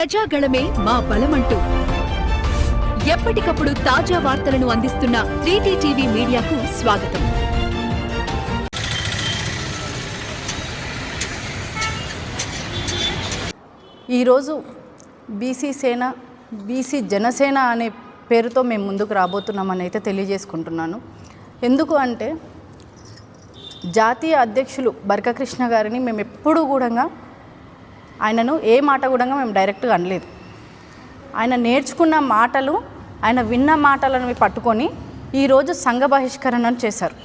ప్రజాగళమే మా బలమంటూ. ఎప్పటికప్పుడు తాజా వార్తలను అందిస్తున్న త్రీటీ టీవీ మీడియాకు స్వాగతం. ఈరోజు బీసీ సేన బీసీ జనసేన అనే పేరుతో మేము ముందుకు రాబోతున్నామని అయితే తెలియజేసుకుంటున్నాను. ఎందుకు అంటే జాతీయ అధ్యక్షులు బర్కకృష్ణ గారిని మేము ఎప్పుడూ కూడా ఆయనను ఏ మాట కూడా మేము డైరెక్ట్గా అనలేదు. ఆయన నేర్చుకున్న మాటలు ఆయన విన్న మాటలను పట్టుకొని ఈరోజు సంఘ బహిష్కరణను చేశారు.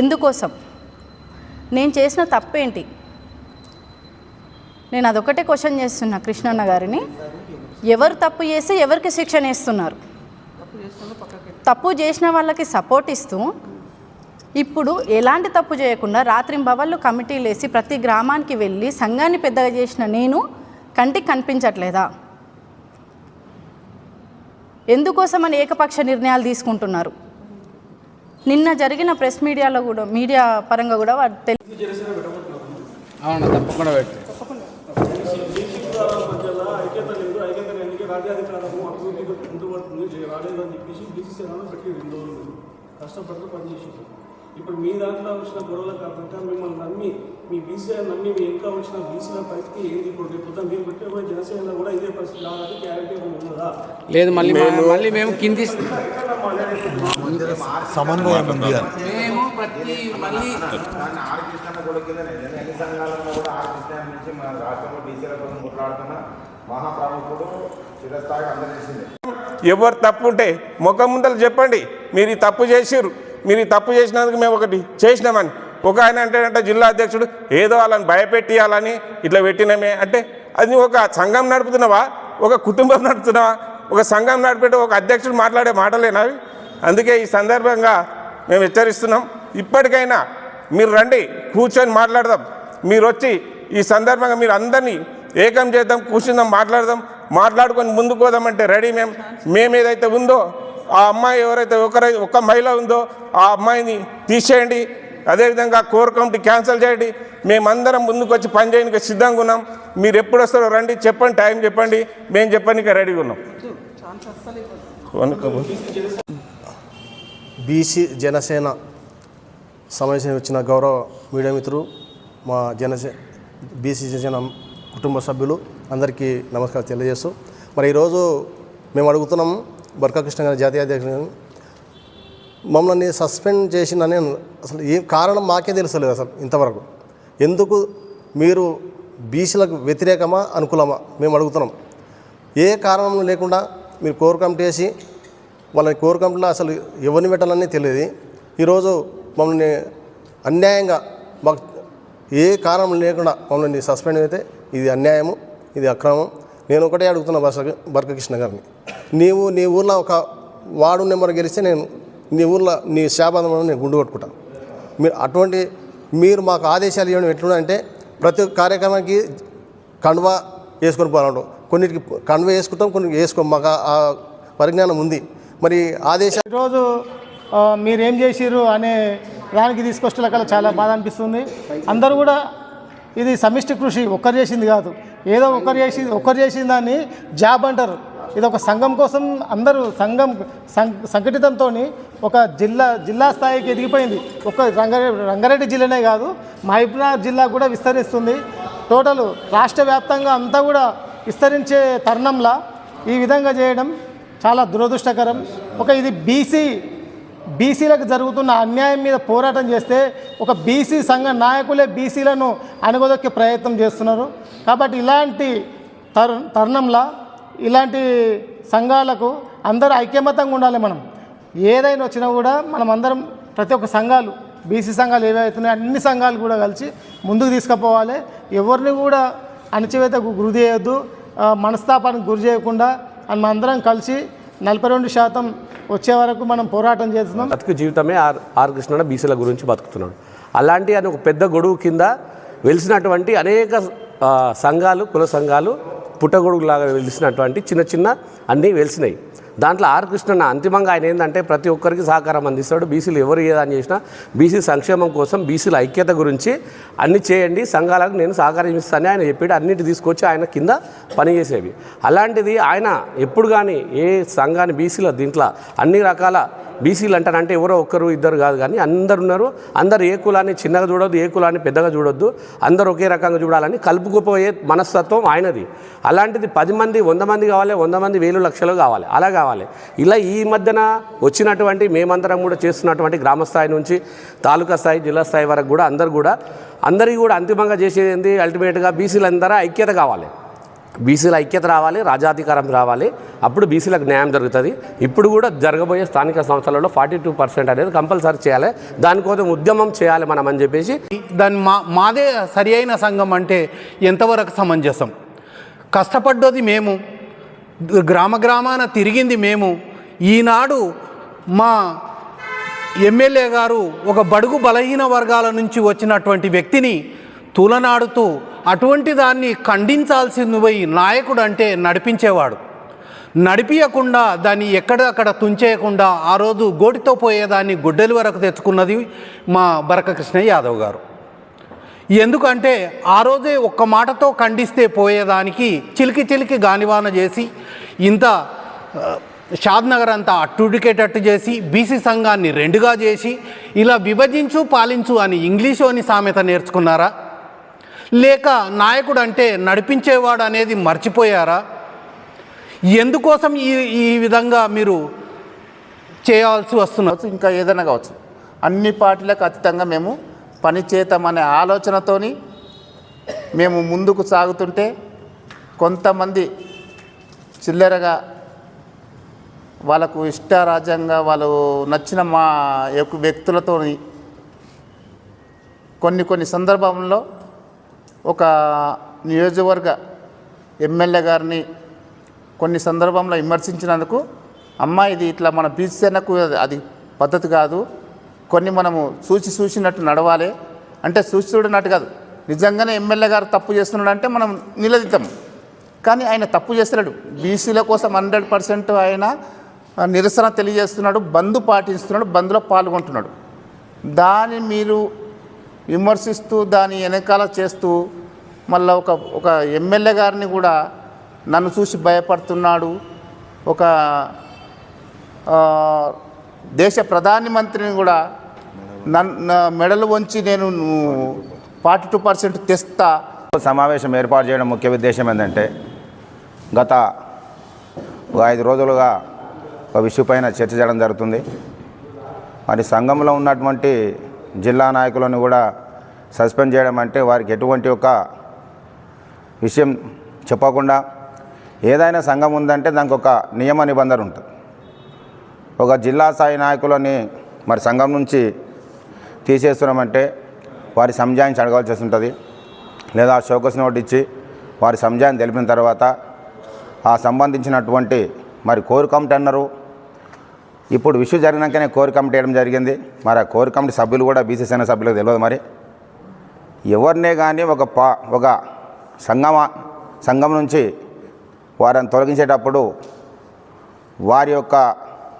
ఎందుకోసం? నేను చేసిన తప్పేంటి? నేను అదొకటే క్వశ్చన్ చేస్తున్నా కృష్ణన్న గారిని. ఎవరు తప్పు చేస్తే ఎవరికి శిక్షణ ఇస్తున్నారు తప్పు చేసిన వాళ్ళకి సపోర్ట్ ఇస్తూ ఇప్పుడు ఎలాంటి తప్పు చేయకుండా రాత్రింబవళ్ళు కమిటీలు వేసి ప్రతి గ్రామానికి వెళ్ళి సంఘాన్ని పెద్దగా చేసిన నేను కంటికి కనిపించట్లేదా? ఎందుకోసమని ఏకపక్ష నిర్ణయాలు తీసుకుంటున్నారు? నిన్న జరిగిన ప్రెస్ మీడియాలో కూడా మీడియా పరంగా కూడా వారు తెలి అవును తప్పకుండా కష్టపడుతూ పనిచేసారు ఇప్పుడు మీ దాంట్లో వచ్చిన గొడవల కాకుండా మిమ్మల్ని నమ్మి మీ బీసీ నమ్మి మీ ఇంకా వచ్చిన బీసీల పరిస్థితి ఏంది ఇప్పుడు రేపు మీరు పెట్టే జనసేనలో కూడా ఇదే పరిస్థితి రావాలని గ్యారంటీ ఉన్నదా? లేదు మళ్ళీ మళ్ళీ మేము కింది సమన్వయం ఉంది అని. మేము ప్రతి మళ్ళీ కూడా కిందనే నేను ఎన్ని సంఘాలలో కూడా ఆర్ కృష్ణ నుంచి మన రాష్ట్రంలో బీసీల కోసం కొట్లాడుతున్న మహాప్రముఖుడు చిరస్థాయిగా అందజేసింది. ఎవరు తప్పు ఉంటే ముఖం ముందర చెప్పండి. మీరు ఈ తప్పు చేసిర్రు. మీరు ఈ తప్పు చేసినందుకు మేము ఒకటి చేసినామని. ఒక ఆయన అంటే జిల్లా అధ్యక్షుడు ఏదో వాళ్ళని భయపెట్టియాలని ఇట్లా పెట్టినామే అంటే అది ఒక సంఘం నడుపుతున్నావా? ఒక కుటుంబం నడుపుతున్నావా? ఒక సంఘం నడిపేట ఒక అధ్యక్షుడు మాట్లాడే మాటలేనావి అందుకే ఈ సందర్భంగా మేము హెచ్చరిస్తున్నాం. ఇప్పటికైనా మీరు రండి కూర్చొని మాట్లాడదాం. మీరు వచ్చి ఈ సందర్భంగా మీరు అందరినీ ఏకం చేద్దాం కూర్చుందాం మాట్లాడదాం మాట్లాడుకొని ముందుకు పోదామంటే రెడీ మేము మేము ఏదైతే ఉందో ఆ అమ్మాయి ఎవరైతే ఒకరై ఒక మహిళ ఉందో ఆ అమ్మాయిని తీసేయండి. అదేవిధంగా కోర్ కమిటీ క్యాన్సిల్ చేయండి. మేమందరం ముందుకు వచ్చి పని చేయడానికి సిద్ధంగా ఉన్నాం. మీరు ఎప్పుడు వస్తారో రండి. చెప్పండి టైం చెప్పండి. మేము చెప్పడానికి రెడీగా ఉన్నాం. బీసీ జనసేన సమావేశం వచ్చిన గౌరవ మీడియా మిత్రులు మా జనసే బీసీ జనసేన కుటుంబ సభ్యులు అందరికీ నమస్కారం తెలియజేస్తూ మరి ఈరోజు మేము అడుగుతున్నాం గారి జాతీయ అధ్యక్షుడు. మమ్మల్ని సస్పెండ్ చేసిందని అసలు ఏ కారణం మాకే తెలుసలేదు అసలు ఇంతవరకు. ఎందుకు మీరు బీసీలకు వ్యతిరేకమా అనుకూలమా మేము అడుగుతున్నాం. ఏ కారణం లేకుండా మీరు కోర్ కమిటీ వేసి వాళ్ళని కోర్ కమిటీలో అసలు ఎవరిని పెట్టాలని తెలియదు. ఈరోజు మమ్మల్ని అన్యాయంగా మాకు ఏ కారణం లేకుండా మమ్మల్ని సస్పెండ్ అయితే ఇది అన్యాయము ఇది అక్రమం. నేను ఒకటే అడుగుతున్నా బస బర్కకృష్ణ గారిని. నీవు నీ ఊర్లో ఒక వార్డు నెంబర్ గెలిస్తే నేను నీ ఊర్లో నీ శాపాదం నేను గుండు కొట్టుకుంటాను మీరు అటువంటి మీరు మాకు ఆదేశాలు ఇవ్వడం ఎట్లుందంటే ప్రతి ఒక్క కార్యక్రమానికి కండువ వేసుకొని పోవాలంటాం కొన్నిటికి కండువ వేసుకుంటాం కొన్ని వేసుకో. మాకు ఆ- పరిజ్ఞానం ఉంది. మరి ఆదేశాలు ఈరోజు మీరేం చేసిర్రు అనే దానికి తీసుకొచ్చే చాలా బాధ అనిపిస్తుంది. అందరూ కూడా ఇది సమిష్టి కృషి ఒక్కరు చేసింది కాదు. ఏదో ఒకరు చేసి ఒకరు చేసిన దాన్ని జాబ్ అంటారు. ఇది ఒక సంఘం కోసం అందరూ సంఘం సం- సంఘటితంతో ఒక జిల్లా జిల్లా స్థాయికి ఎదిగిపోయింది. ఒక రంగారెడ్డి రంగారెడ్డి జిల్లానే కాదు మహబూబ్నగర్ జిల్లా కూడా విస్తరిస్తుంది. టోటల్ రాష్ట్ర వ్యాప్తంగా అంతా కూడా విస్తరించే తరుణంలా ఈ విధంగా చేయడం చాలా దురదృష్టకరం. ఒక ఇది బీసీ బీసీలకు జరుగుతున్న అన్యాయం మీద పోరాటం చేస్తే ఒక బీసీ సంఘ నాయకులే బీసీలను అణగదొక్కే ప్రయత్నం చేస్తున్నారు. కాబట్టి ఇలాంటి తరు తరుణంలో ఇలాంటి సంఘాలకు అందరూ ఐక్యమతంగా ఉండాలి మనం. ఏదైనా వచ్చినా కూడా మనం అందరం ప్రతి ఒక్క సంఘాలు బీసీ సంఘాలు ఏవైతున్నాయో అన్ని సంఘాలు కూడా కలిసి ముందుకు తీసుకుపోవాలి. ఎవరిని కూడా అణచివేతకు గురి చేయొద్దు. మనస్తాపానికి గురి చేయకుండా మనం అందరం కలిసి నలభై రెండు శాతం వచ్చే వరకు మనం పోరాటం చేస్తున్నాం. బతుకు జీవితమే ఆర్ ఆర్ కృష్ణ బీసీల గురించి బతుకుతున్నాడు. అలాంటి అని ఒక పెద్ద గొడుగు కింద వెలిసినటువంటి అనేక సంఘాలు కుల సంఘాలు పుట్టగొడుగులాగా వెలిసినటువంటి చిన్న చిన్న అన్నీ వెలిసినాయి. దాంట్లో ఆర్ కృష్ణన్న అంతిమంగా ఆయన ఏంటంటే ప్రతి ఒక్కరికి సహకారం అందిస్తాడు. బీసీలు ఎవరు ఏదని చేసినా బీసీ సంక్షేమం కోసం బీసీల ఐక్యత గురించి అన్ని చేయండి. సంఘాలకు నేను సహకారం ఇస్తానని ఆయన చెప్పాడు. అన్నిటి తీసుకొచ్చి ఆయన కింద పనిచేసేవి. అలాంటిది ఆయన ఎప్పుడు కానీ ఏ సంఘాన్ని బీసీల దీంట్లో అన్ని రకాల బీసీలు అంటారంటే ఎవరో ఒక్కరు ఇద్దరు కాదు కానీ అందరు ఉన్నారు. అందరు ఏ కులాన్ని చిన్నగా చూడొద్దు ఏ కులాన్ని పెద్దగా చూడొద్దు. అందరూ ఒకే రకంగా చూడాలని కలుపుకుపోయే మనస్తత్వం ఆయనది. అలాంటిది పది మంది వంద మంది కావాలి వంద మంది వేలు లక్షలు కావాలి. అలా కావాలి ఇలా ఈ మధ్యన వచ్చినటువంటి మేమందరం కూడా చేస్తున్నటువంటి గ్రామ స్థాయి నుంచి తాలూకా స్థాయి జిల్లా స్థాయి వరకు కూడా అందరు కూడా అందరికీ కూడా అంతిమంగా చేసేది ఏంది అల్టిమేట్గా బీసీలందరూ ఐక్యత కావాలి. బీసీల ఐక్యత రావాలి రాజాధికారం రావాలి. అప్పుడు బీసీలకు న్యాయం జరుగుతుంది. ఇప్పుడు కూడా జరగబోయే స్థానిక సంస్థలలో ఫార్టీ టూ పర్సెంట్ అనేది కంపల్సరీ చేయాలి. దానికోసం ఉద్యమం చేయాలి మనం అని చెప్పేసి. దాని మా మాదే సరి అయిన సంఘం అంటే ఎంతవరకు సమంజసం? కష్టపడ్డది మేము. గ్రామ గ్రామాన తిరిగింది మేము. ఈనాడు మా ఎమ్మెల్యే గారు ఒక బడుగు బలహీన వర్గాల నుంచి వచ్చినటువంటి వ్యక్తిని తూలనాడుతూ అటువంటి దాన్ని ఖండించాల్సింది పోయి నాయకుడు అంటే నడిపించేవాడు. నడిపించకుండా దాన్ని ఎక్కడక్కడ తుంచేయకుండా ఆ రోజు గోటితో పోయేదాన్ని గుడ్డలి వరకు తెచ్చుకున్నది మా బరకకృష్ణ యాదవ్ గారు. ఎందుకంటే ఆ రోజే ఒక్క మాటతో ఖండిస్తే పోయేదానికి చిలికి చిలికి గానివాన చేసి ఇంత షాద్ నగర్ అంతా అట్టుడికేటట్టు చేసి బీసీ సంఘాన్ని రెండుగా చేసి ఇలా విభజించు పాలించు అని ఇంగ్లీషోని సామెత నేర్చుకున్నారా? లేక నాయకుడు అంటే నడిపించేవాడు అనేది మర్చిపోయారా? ఎందుకోసం ఈ ఈ విధంగా మీరు చేయాల్సి వస్తున్నారు ఇంకా ఏదైనా కావచ్చు. అన్ని పార్టీలకు అతీతంగా మేము పని చేద్దామనే ఆలోచనతోని మేము ముందుకు సాగుతుంటే కొంతమంది చిల్లరగా వాళ్ళకు ఇష్టారాజ్యంగా వాళ్ళు నచ్చిన మా యొక్క వ్యక్తులతో కొన్ని కొన్ని సందర్భంలో ఒక నియోజకవర్గ ఎమ్మెల్యే గారిని కొన్ని సందర్భంలో విమర్శించినందుకు అమ్మ ఇది ఇట్లా మన బీసీనకు అది పద్ధతి కాదు. కొన్ని మనము చూసి చూసినట్టు నడవాలి. అంటే చూసి చూడనట్టు కాదు. నిజంగానే ఎమ్మెల్యే గారు తప్పు చేస్తున్నాడు అంటే మనం నిలదీద్దాం. కానీ ఆయన తప్పు చేస్తున్నాడు బీసీల కోసం హండ్రెడ్ పర్సెంట్ ఆయన నిరసన తెలియజేస్తున్నాడు బంద్ పాటిస్తున్నాడు బంద్లో పాల్గొంటున్నాడు. దాన్ని మీరు విమర్శిస్తూ దాని వెనకాల చేస్తూ మళ్ళీ ఒక ఒక ఎమ్మెల్యే గారిని కూడా నన్ను చూసి భయపడుతున్నాడు. ఒక దేశ ప్రధానమంత్రిని కూడా నన్ను మెడలు వంచి నేను ఫార్టీ టూ పర్సెంట్ తెస్తా. సమావేశం ఏర్పాటు చేయడం ముఖ్య ఉద్దేశం ఏంటంటే గత ఒక ఐదు రోజులుగా ఒక విషయం పైన చర్చ చేయడం జరుగుతుంది. మరి సంఘంలో ఉన్నటువంటి జిల్లా నాయకులను కూడా సస్పెండ్ చేయడం అంటే వారికి ఎటువంటి ఒక విషయం చెప్పకుండా ఏదైనా సంఘం ఉందంటే దానికి ఒక నియమ నిబంధన ఉంటుంది. ఒక జిల్లా స్థాయి నాయకులని మరి సంఘం నుంచి తీసేస్తున్నామంటే వారి సంజాయించి అడగాల్సి ఉంటుంది లేదా షోకస్ నోట్ ఇచ్చి వారి సంజాయిని తెలిపిన తర్వాత ఆ సంబంధించినటువంటి మరి కోర్ కమిటీ అన్నారు. ఇప్పుడు విషయం జరిగినాకనే కోర్ కమిటీ వేయడం జరిగింది. మరి ఆ కోర్ కమిటీ సభ్యులు కూడా బీసీ సేన సభ్యులకు తెలియదు మరి. ఎవరినే కానీ ఒక పా ఒక సంఘమ సంఘం నుంచి వారిని తొలగించేటప్పుడు వారి యొక్క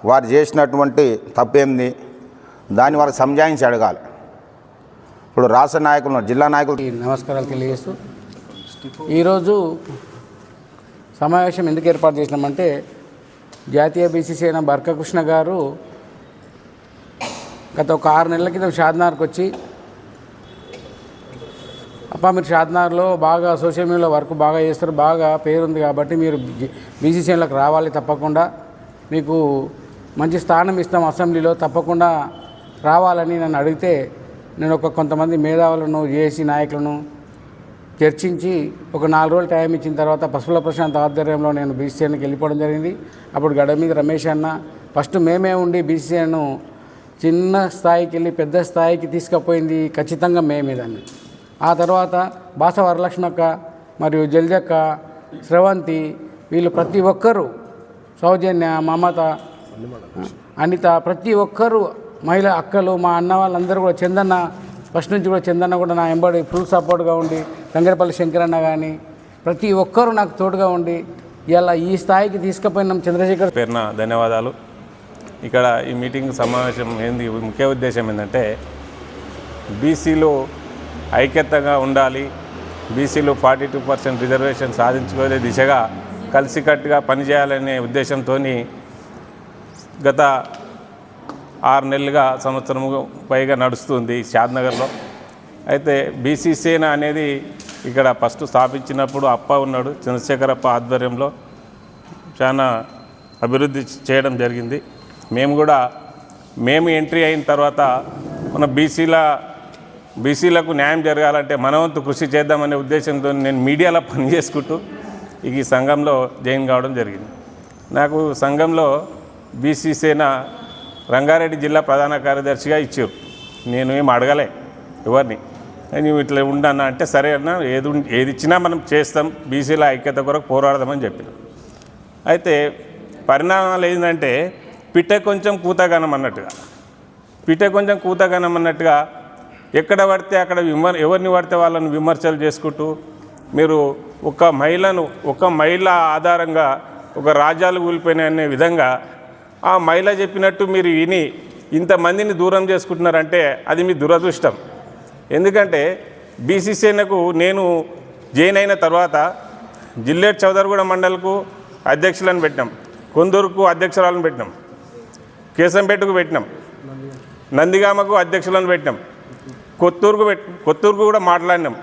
వారు చేసినటువంటి తప్పేంది? దాన్ని వారికి సంజాయించి అడగాలి. ఇప్పుడు రాష్ట్ర నాయకులు జిల్లా నాయకులు నమస్కారాలు తెలియజేస్తూ ఈరోజు సమావేశం ఎందుకు ఏర్పాటు చేసినామంటే జాతీయ బీసీసీ అయిన బర్కకృష్ణ గారు గత ఒక ఆరు నెలల క్రితం షాద్నార్కి వచ్చి అప్ప మీరు షాద్నార్లో బాగా సోషల్ మీడియాలో వర్క్ బాగా చేస్తారు బాగా పేరుంది కాబట్టి మీరు బీసీసీఎంలకు రావాలి తప్పకుండా. మీకు మంచి స్థానం ఇస్తాం అసెంబ్లీలో తప్పకుండా రావాలని నన్ను అడిగితే నేను ఒక కొంతమంది మేధావులను జేఏసీ నాయకులను చర్చించి ఒక నాలుగు రోజులు టైం ఇచ్చిన తర్వాత పశువుల ప్రశాంత్ ఆధ్వర్యంలో నేను బీసీసీఎన్కి వెళ్ళిపోవడం జరిగింది. అప్పుడు గడ మీద రమేష్ అన్న ఫస్ట్ మేమే ఉండి బీసీసీఎన్ చిన్న స్థాయికి వెళ్ళి పెద్ద స్థాయికి తీసుకుపోయింది ఖచ్చితంగా మేమే దాన్ని. ఆ తర్వాత బాస వరలక్ష్మక్క మరియు జల్జక్క స్రవంతి వీళ్ళు ప్రతి ఒక్కరూ సౌజన్య మమత అనిత ప్రతి ఒక్కరూ మహిళ అక్కలు మా అన్న వాళ్ళందరూ కూడా చందన్న ఫస్ట్ నుంచి కూడా చందన్న కూడా నా ఎంబడి ఫుల్ సపోర్ట్గా ఉండి గంగరపల్లి శంకరన్న కానీ ప్రతి ఒక్కరూ నాకు తోడుగా ఉండి ఇలా ఈ స్థాయికి తీసుకుపోయినాం చంద్రశేఖర్ పేరున ధన్యవాదాలు. ఇక్కడ ఈ మీటింగ్ సమావేశం ఏంది? ముఖ్య ఉద్దేశం ఏంటంటే బీసీలు ఐక్యతగా ఉండాలి బీసీలు ఫార్టీ టూ పర్సెంట్ రిజర్వేషన్ సాధించుకునే దిశగా కలిసికట్టుగా పనిచేయాలనే ఉద్దేశంతో గత ఆరు నెలలుగా సంవత్సరము పైగా నడుస్తుంది షాద్నగర్లో. అయితే బీసీ సేన అనేది ఇక్కడ ఫస్ట్ స్థాపించినప్పుడు అప్ప ఉన్నాడు చంద్రశేఖరప్ప ఆధ్వర్యంలో చాలా అభివృద్ధి చేయడం జరిగింది. మేము కూడా మేము ఎంట్రీ అయిన తర్వాత మన బీసీల బీసీలకు న్యాయం జరగాలంటే మనవంతు కృషి చేద్దామనే ఉద్దేశంతో నేను మీడియాలో పనిచేసుకుంటూ ఈ సంఘంలో జాయిన్ కావడం జరిగింది. నాకు సంఘంలో బీసీ సేన రంగారెడ్డి జిల్లా ప్రధాన కార్యదర్శిగా ఇచ్చారు. నేను ఏం అడగలే ఎవరిని. నువ్వు ఇట్లా ఉండన్నా అంటే సరే అన్న ఏది ఏది ఇచ్చినా మనం చేస్తాం బీసీల ఐక్యత కొరకు పోరాడదామని చెప్పిన అయితే పరిణామాలు ఏంటంటే పిట్ట కొంచెం కూతగనం అన్నట్టుగా. పిట్ట కొంచెం కూతగనం అన్నట్టుగా ఎక్కడ పడితే అక్కడ విమర్ ఎవరిని పడితే వాళ్ళని విమర్శలు చేసుకుంటూ మీరు ఒక మహిళను ఒక మహిళ ఆధారంగా ఒక రాజ్యాలు కూలిపోయినాయి అనే విధంగా ఆ మహిళ చెప్పినట్టు మీరు విని ఇంతమందిని దూరం చేసుకుంటున్నారంటే అది మీ దురదృష్టం. ఎందుకంటే బీసీసీఎన్కు నేను జైన్ అయిన తర్వాత జిల్లేట్ చౌదరిగూడ మండలకు అధ్యక్షులను పెట్టినాం. కొందూరుకు అధ్యక్షురాలను పెట్టినాం. కేశంపేటకు పెట్టినాం. నందిగామకు అధ్యక్షులను పెట్టినాం. కొత్తూరుకు పెట్ కొత్తూరుకు కూడా మాట్లాడినాం.